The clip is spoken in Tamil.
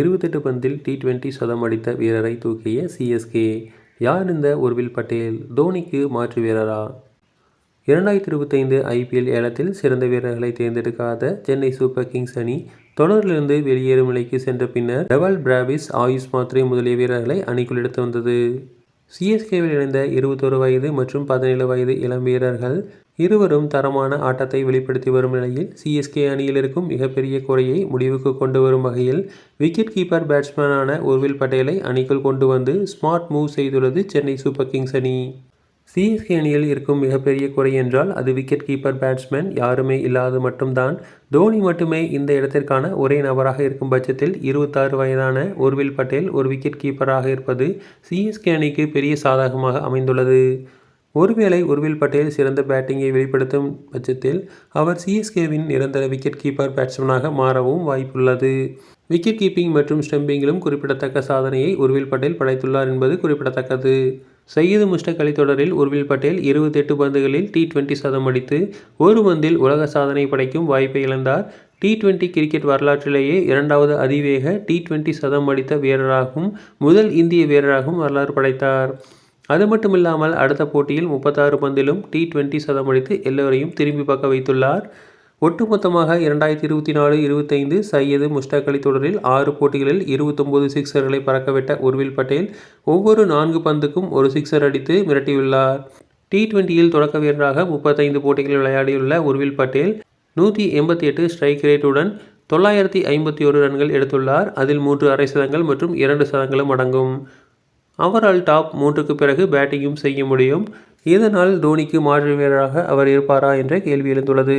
இருபத்தெட்டு பந்தில் டி டுவெண்ட்டி சதம் அடித்த வீரரை தூக்கிய சிஎஸ்கே யார் இந்த உர்வில் பட்டேல்? தோனிக்கு மாற்று வீரரா? இரண்டாயிரத்தி இருபத்தைந்து ஐபிஎல் ஏலத்தில் சிறந்த வீரர்களை தேர்ந்தெடுக்காத சென்னை சூப்பர் கிங்ஸ் அணி தொடரிலிருந்து வெளியேறும் நிலைக்கு சென்ற பின்னர் டெவல் பிராவிஸ் ஆயுஷ் மாத்ரே முதலிய வீரர்களை அணிக்குள் எடுத்து வந்தது. சிஎஸ்கேவில் இணைந்த இருபத்தொரு வயது மற்றும் பதினேழு வயது இளம் வீரர்கள் இருவரும் தரமான ஆட்டத்தை வெளிப்படுத்தி வரும் நிலையில் சிஎஸ்கே அணியில் இருக்கும் மிகப்பெரிய குறையை முடிவுக்கு கொண்டு வரும் வகையில் விக்கெட் கீப்பர் பேட்ஸ்மேனான உர்வில் பட்டேலை அணிக்குள் கொண்டு வந்து ஸ்மார்ட் மூவ் செய்துள்ளது சென்னை சூப்பர் கிங்ஸ் அணி. சிஎஸ்கே அணியில் இருக்கும் மிகப்பெரிய குறை என்றால் அது விக்கெட் கீப்பர் பேட்ஸ்மேன் யாருமே இல்லாது மட்டும்தான். தோனி மட்டுமே இந்த இடத்திற்கான ஒரே நபராக இருக்கும் பட்சத்தில் இருபத்தாறு வயதான உர்வில் பட்டேல் ஒரு விக்கெட் கீப்பராக இருப்பது சிஎஸ்கே அணிக்கு பெரிய சாதகமாக அமைந்துள்ளது. ஒருவேளை உர்வில் பட்டேல் சிறந்த பேட்டிங்கை வெளிப்படுத்தும் பட்சத்தில் அவர் சிஎஸ்கேவின் நிரந்தர விக்கெட் கீப்பர் பேட்ஸ்மேனாக மாறவும் வாய்ப்புள்ளது. விக்கெட் கீப்பிங் மற்றும் ஸ்டம்பிங்கிலும் குறிப்பிடத்தக்க சாதனையை உர்வில் பட்டேல் படைத்துள்ளார் என்பது குறிப்பிடத்தக்கது. சையது முஷ்டக் அலி தொடரில் உர்வில் பட்டேல் இருபத்தெட்டு பந்துகளில் டி டுவெண்ட்டி சதம் அடித்து ஒரு பந்தில் உலக சாதனை படைக்கும் வாய்ப்பை இழந்தார். டி டுவெண்ட்டி கிரிக்கெட் வரலாற்றிலேயே இரண்டாவது அதிவேக டி டுவெண்ட்டி சதம் அடித்த வீரராகவும் முதல் இந்திய வீரராகவும் வரலாறு படைத்தார். அது மட்டுமில்லாமல் அடுத்த போட்டியில் முப்பத்தாறு பந்திலும் டி டுவெண்ட்டி சதம் அடித்து எல்லோரையும் திரும்பி பார்க்க வைத்துள்ளார். ஒட்டுமொத்தமாக இரண்டாயிரத்தி இருபத்தி நாலு இருபத்தைந்து சையது முஷ்டாக் அலி தொடரில் ஆறு போட்டிகளில் இருபத்தொம்போது சிக்சர்களை பறக்கவிட்ட உர்வில் பட்டேல் ஒவ்வொரு நான்கு பந்துக்கும் ஒரு சிக்சர் அடித்து மிரட்டியுள்ளார். டி டுவெண்ட்டியில் தொடக்க வீரராக முப்பத்தைந்து போட்டிகளில் விளையாடியுள்ள உர்வில் பட்டேல் நூற்றி எண்பத்தி எட்டு ஸ்ட்ரைக் ரேட்டுடன் தொள்ளாயிரத்தி ஐம்பத்தி ஒரு ரன்கள் எடுத்துள்ளார். அதில் மூன்று அரை சதங்கள் மற்றும் இரண்டு சதங்களும் அடங்கும். அவரால் டாப் மூன்றுக்கு பிறகு பேட்டிங்கும் செய்ய முடியும். இதனால் தோனிக்கு மாற்று வீரராக அவர் இருப்பாரா என்ற கேள்வி எழுந்துள்ளது.